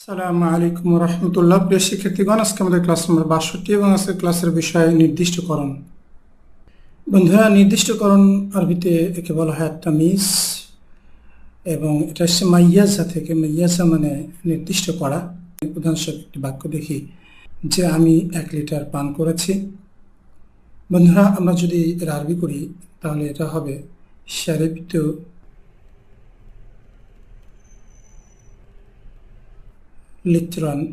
সালাম আলাইকুম রহমতুল্লাহ প্রিয় শিক্ষার্থীগণ, আজকে আমাদের ক্লাস নম্বর বাষট্টি এবং আজকের ক্লাসের বিষয় নির্দিষ্টকরণ। বন্ধুরা, নির্দিষ্টকরণ আরবিতে একে বলা হয় তামিজ এবং এটা হচ্ছে মাইয়াজা থেকে। মাইয়াজা মানে নির্দিষ্ট করা। প্রধান উদাহরণস্বরূপ একটি বাক্য দেখি, যে আমি এক লিটার পান করেছি। বন্ধুরা, আমরা যদি এর আরবি করি, তাহলে এটা হবে শারিবিত লিত্রন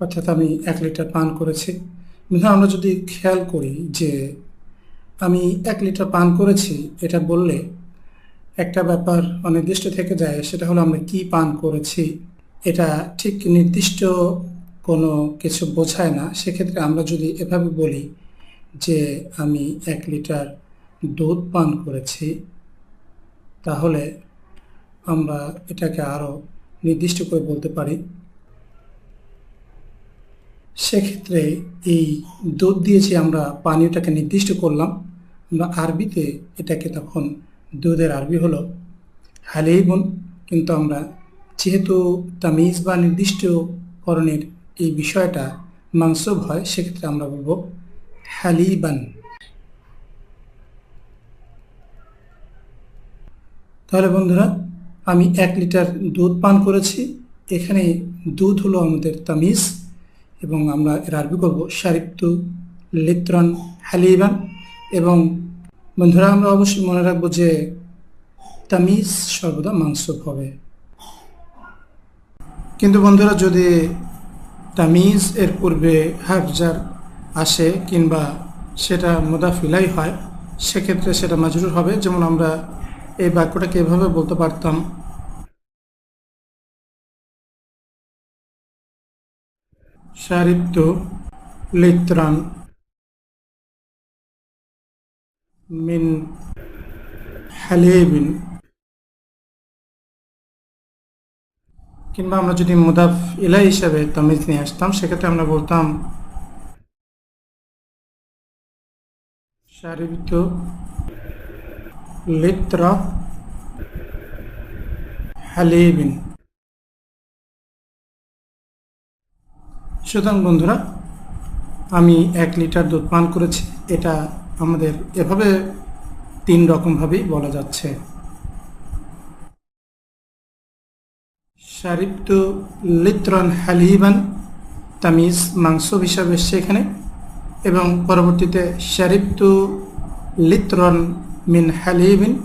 অর্থাৎ আমি এক লিটার পান করেছি। বন্ধুরা আমরা যদি খেয়াল করি যে আমি এক লিটার পান করেছি, এটা বললে একটা ব্যাপার অনির্দিষ্ট থেকে যায়, সেটা হলো আমরা কি পান করেছি। এটা ঠিক নির্দিষ্ট কোনো কিছু বোঝায় না। সেক্ষেত্রে আমরা যদি এভাবে বলি যে আমি এক লিটার দুধ পান করেছি, তাহলে আমরা এটাকে আরও নির্দিষ্ট করে বলতে পারি। সেক্ষেত্রে এই দুধ দিয়ে যে আমরা পানীয়টাকে নির্দিষ্ট করলাম, আমরা আরবিতে এটাকে তখন দুধের আরবি হলো হালেইবন, কিন্তু আমরা যেহেতু তামিজ বা নির্দিষ্টকরণের এই বিষয়টা মাংসব হয়, সেক্ষেত্রে আমরা বলব হালিবান। তাহলে বন্ধুরা আমি এক লিটার দুধ পান করেছি। এখানে দুধ হলো আমাদের তামিজ এবং আমরা এর আরবি করব শারিপ্তু লিত্রন হালিবান। এবং বন্ধুরা, আমরা অবশ্যই মনে রাখব যে তামিজ সর্বদা মাংসব হবে। কিন্তু বন্ধুরা, যদি তামিজ এর পূর্বে হাফজার আসে কিংবা সেটা মোদাফিলাই হয়, সেক্ষেত্রে সেটা মাজরুর হবে। যেমন আমরা এই বাক্যটাকে এভাবে বলতে পারতাম। শারিপ্ত লিত্রান মিন হালেবিন। কিংবা আমরা যদি মুদাফ ইলাই হিসাবে তামিজ নিয়ে আসতাম, সেক্ষেত্রে আমরা বলতাম শারিপ্ত লিত্রা হালিবিন। সুতরাং বন্ধুরা, আমি এক লিটার দুধ পান করেছি। এটা আমাদের এভাবে তিন রকমভাবেই বলা যাচ্ছে। শারিপ্ত লিত্রন হালিবান তামিজ মাংস হিসাবে এসছে এখানে। এবং পরবর্তীতে শারিপ্ত লিত্রন মিন হালিবিন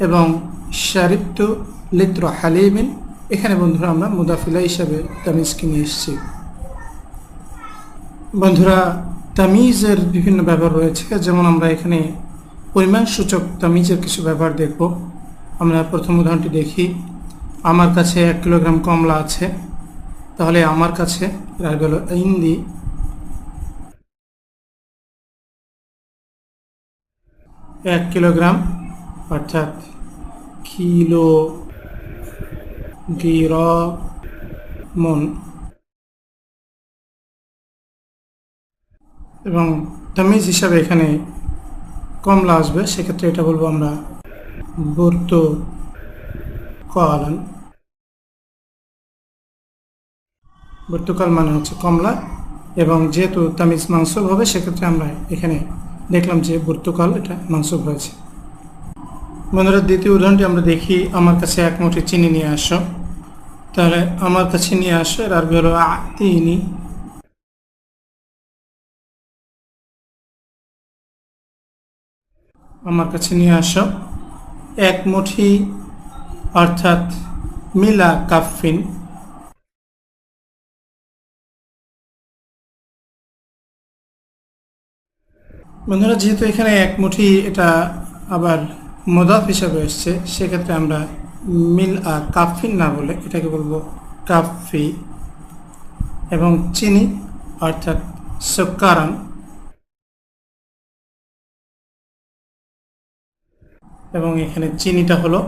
এবং শারিপ্ত লিত্র হালিবিন। এখানে বন্ধুরা আমরা মুদাফিলা হিসাবে তামিজকে নিয়ে এসেছি। বন্ধুরা, তামিজের বিভিন্ন ব্যবহার রয়েছে। যেমন আমরা এখানে পরিমাণ সূচক তামিজের কিছু ব্যবহার দেখব। আমরা প্রথম উদাহরণটি দেখি। আমার কাছে এক কিলোগ্রাম কমলা আছে। তাহলে আমার কাছে রায় গেল ইন্দি এক কিলোগ্রাম, অর্থাৎ কিলো মন। এবং তামিজ হিসাবে এখানে কমলা আসবে, সেক্ষেত্রে এটা বলব আমরা বর্ত কলান বর্তুকাল মানে হচ্ছে কমলা, এবং যেহেতু তামিজ মাংস হবে, সেক্ষেত্রে আমরা এখানে দেখলাম যে বর্তুকাল এটা মাংস হয়েছে। বন্ধুরা, দ্বিতীয় উদাহরণটি আমরা দেখি, আমার কাছে এক মুঠি চিনি নিয়ে আসো। তাহলে আমার কাছে নিয়ে আসো, এর আরবি হলো আতিনি। আমার কাছে নিয়ে আসো, এক মুঠি অর্থাৎ মিলা কাফিন বন্ধুরা, যেহেতু এখানে এক মুঠি এটা আবার মদাফ হিসাবে এসছে, সেক্ষেত্রে আমরা মিল আ কাফিন না বলে এটাকে বলব কাফি এবং চিনি, অর্থাৎ সকারান এবং এখানে চিনিটা হলো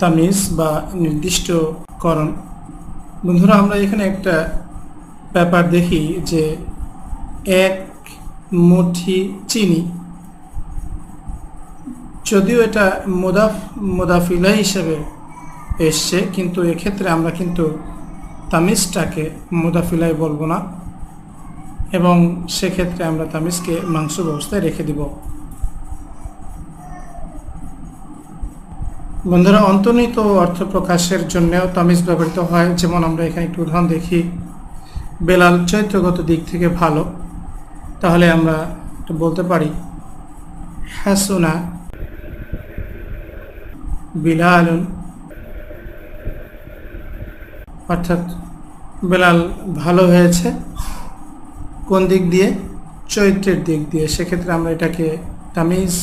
তামিজ বা নির্দিষ্টকরণ। বন্ধুরা, আমরা এখানে একটা ব্যাপার দেখি যে এক মুঠি চিনি। যদিও এটা মোদাফ মোদাফিলা হিসেবে এসছে, কিন্তু এক্ষেত্রে আমরা কিন্তু তামিজটাকে মুদাফিলাই বলব না। এবং সেক্ষেত্রে আমরা তামিজকে মাংস ব্যবস্থায় রেখে দিব। বন্ধুরা, অন্তর্নিহিত অর্থ প্রকাশের জন্যও তামিজ ব্যবহৃত হয়। যেমন আমরা এখানে একটু উদাহরণ দেখি। বেলাল চরিত্রগত দিক থেকে ভালো। তাহলে আমরা বলতে পারি, হাসুনা বিলালুন, অর্থাৎ বেলাল ভালো হয়েছে কোন দিক দিয়ে? চরিত্রের দিক দিয়ে। সেক্ষেত্রে আমরা এটাকে তামিজ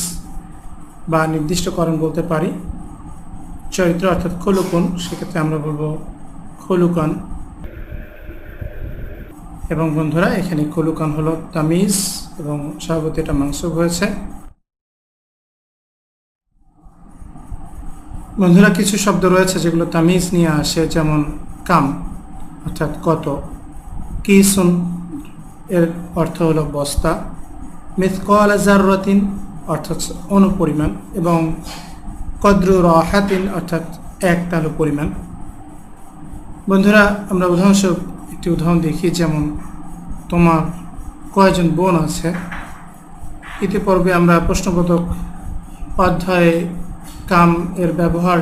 বা নির্দিষ্টকরণ বলতে পারি। চরিত্র অর্থাৎ খলুকুন, সেক্ষেত্রে আমরা বলব খলুকান। এবং বন্ধুরা, এখানে খলুকান হলো তামিজ এবং স্বভাবত এটা মাংস হয়েছে। বন্ধুরা, কিছু শব্দ রয়েছে যেগুলো তামিজ নিয়ে আসে, যেমন কাম, অর্থাৎ কত, কিসুন, এর অর্থ হলো বস্তা মিথকল জাররাতিন, অর্থাৎ অনুপরিমাণ, এবং কদ্রু রাহাতিন, অর্থাৎ এক তালু পরিমাণ। বন্ধুরা, আমরা উদাহরণস্বরূপ একটি উদাহরণ দেখি যেমন তোমার কয়জন বোন আছে? ইতিপূর্বে আমরা প্রশ্নবোধক অধ্যায়ে কাম এর ব্যবহার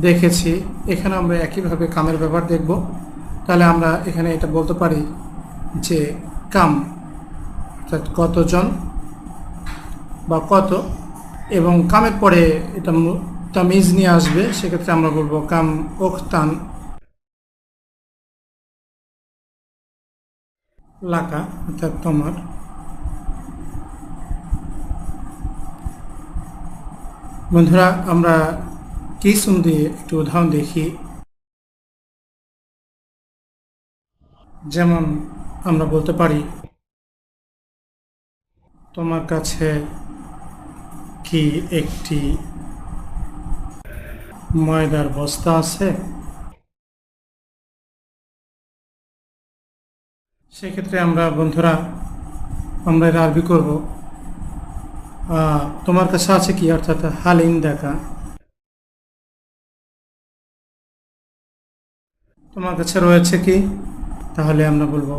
দেখেছি। এখানে আমরা একইভাবে কামের ব্যবহার দেখব। তাহলে আমরা এখানে এটা বলতে পারি যে কাম, অর্থাৎ কতজন বা কত, এবং কামের পরে এটা তামিজ নিয়ে আসবে। সেক্ষেত্রে আমরা বলব কাম ওখতান। লাকা, অর্থাৎ তোমার। বন্ধুরা, আমরা কি শুন দিয়ে একটু উদাহরণ দেখি। যেমন আমরা বলতে পারি, তোমার কাছে কি একটি ময়দার বস্তা আছে? সেক্ষেত্রে আমরা, বন্ধুরা, আমরা এর আরবি করব। তোমার কাছে আছে কি? অর্থাৎ হালিন দেখা তোমার কাছে রয়েছে কি? তাহলে আমরা বলব,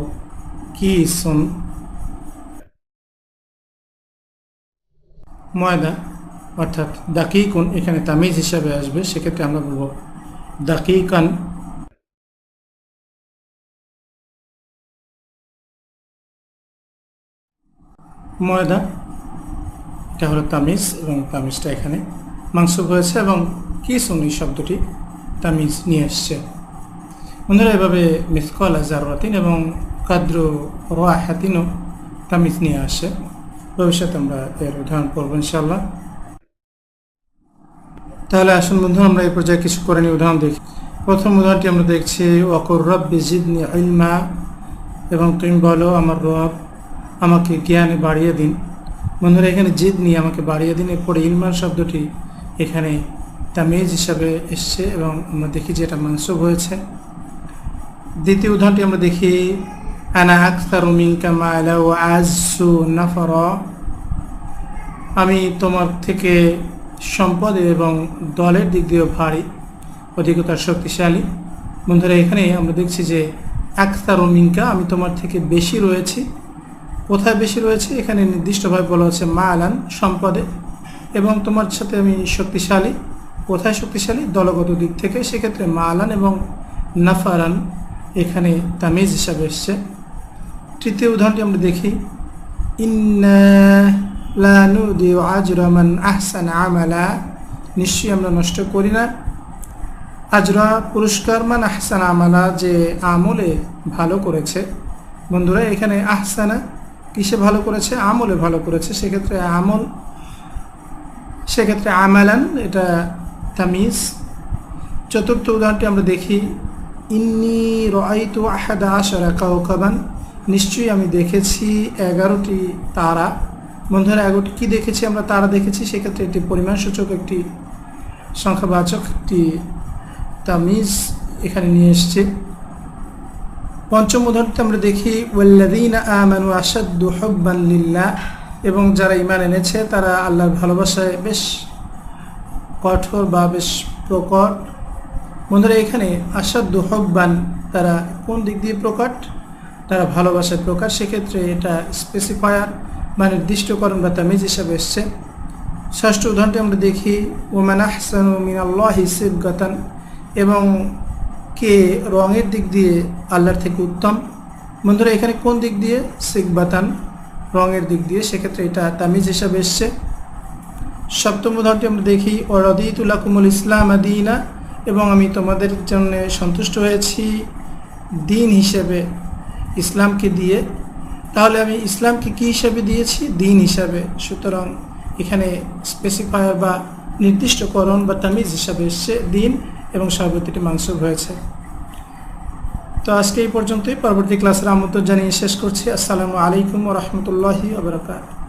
কি শুন ময়দা, অর্থাৎ দাকিকুন, এখানে তামিজ হিসাবে আসবে। সেক্ষেত্রে আমরা বলব, দাকিকান। ময়দা এটা হলো তামিজ এবং তামিজটা এখানে। মাংস হয়েছে এবং কি এই শব্দটি তামিজ নিয়ে এসছে। বন্ধুরা, এভাবে মিসকল জাররাতিন এবং কাদ্র রাহাতিনও তামিজ নিয়ে আসে। ভবিষ্যতে আমরা এর উদাহরণ পড়ব ইনশাল্লাহ তাহলে আসুন বন্ধু আমরা এই পর্যায়ে কিছু করে নিই উদাহরণ দেখি। প্রথম উদাহরণটি আমরা দেখছি অকর রব ইলমা এবং তুমি বলো, আমার রব আমাকে জ্ঞানে বাড়িয়ে দিন। বন্ধুরা, এখানে জিদ নিয়ে আমাকে বাড়িয়ে দিন। এরপরে ইলমান শব্দটি এখানে তামিজ হিসাবে এসছে এবং আমরা দেখি যে এটা মাংসব হয়েছে। দ্বিতীয় উদাহরণটি আমরা দেখি, আনা আখতার মিনকা মালা ও আজসু নাফর। আমি তোমার থেকে সম্পদ এবং দলের দিক দিয়েও ভারী, অধিকতার শক্তিশালী। বন্ধুরা, এখানে আমরা দেখছি যে আখতার ও মিনকা, আমি তোমার থেকে বেশি রয়েছি। কোথায় বেশি রয়েছে? এখানে নির্দিষ্টভাবে বলা হচ্ছে মা আলান সম্পদে। এবং তোমার সাথে আমি শক্তিশালী। কোথায় শক্তিশালী? দলগত দিক থেকে। সেক্ষেত্রে মা আলান এবং নাফারান এখানে তামিজ হিসাবে এসছে। তৃতীয় উদাহরণটি আমরা দেখি। আজরামান আহসান আমালা। নিশ্চয়ই আমরা নষ্ট করি না। আজরা, পুরস্কার, মান আহসান আমালা যে আমলে ভালো করেছে। বন্ধুরা, এখানে আহসানা কিসে ভালো করেছে? আমলে ভালো করেছে। সেক্ষেত্রে আমল, সেক্ষেত্রে আমালান, এটা তামিজ। চতুর্থ উদাহরণটি আমরা দেখি, ইন্নি রাইতু আহাদা আশারা কাউকাবান নিশ্চয়ই আমি দেখেছি এগারোটি তারা। বন্ধুরা, এগারোটি কী দেখেছি? আমরা তারা দেখেছি। সেক্ষেত্রে একটি পরিমাণসূচক, একটি সংখ্যাবাচক, একটি তামিজ এখানে নিয়ে এসছে। পঞ্চম উদাহরণটি আমরা দেখি ওয়াল্লাদিন লিল্লাহ এবং যারা ইমান এনেছে, তারা আল্লাহর ভালোবাসায় বেশ কঠোর বা বেশ প্রকট। বন্ধুরা, এখানে আসাদ্দু হকবান তারা কোন দিক দিয়ে প্রকট? তারা ভালোবাসার প্রকাশ। সেক্ষেত্রে এটা স্পেসিফায়ার বা নির্দিষ্টকরণ বা তামিজ হিসাবে এসছে। ষষ্ঠ উদাহরণটি আমরা দেখি, ওমান আহসান মিনাল্লাহ গতান এবং কে রঙের দিক দিয়ে আল্লাহর থেকে উত্তম? বন্ধুরা, এখানে কোন দিক দিয়ে? সিকবাতান রঙের দিক দিয়ে। সেক্ষেত্রে এটা তামিজ হিসাবে এসছে। সপ্তম উদাহরণটি আমরা দেখি ও রদিতুল্লাহ কুমুল ইসলাম আদিনা এবং আমি তোমাদের জন্য সন্তুষ্ট হয়েছি দিন হিসেবে, ইসলামকে দিয়ে। তাহলে আমি ইসলামকে কী হিসাবে দিয়েছি? দিন হিসাবে। সুতরাং এখানে স্পেসিফায়ার বা নির্দিষ্টকরণ বা তামিজ হিসাবে এসছে, দিন। এবং সর্বতিটি মাংস হয়েছে। তো আজকে এই পর্যন্তই। পরবর্তী ক্লাসের আমন্ত্রণ জানিয়ে শেষ করছি। আসসালামু আলাইকুম রহমতুল্লাহি আবরকাত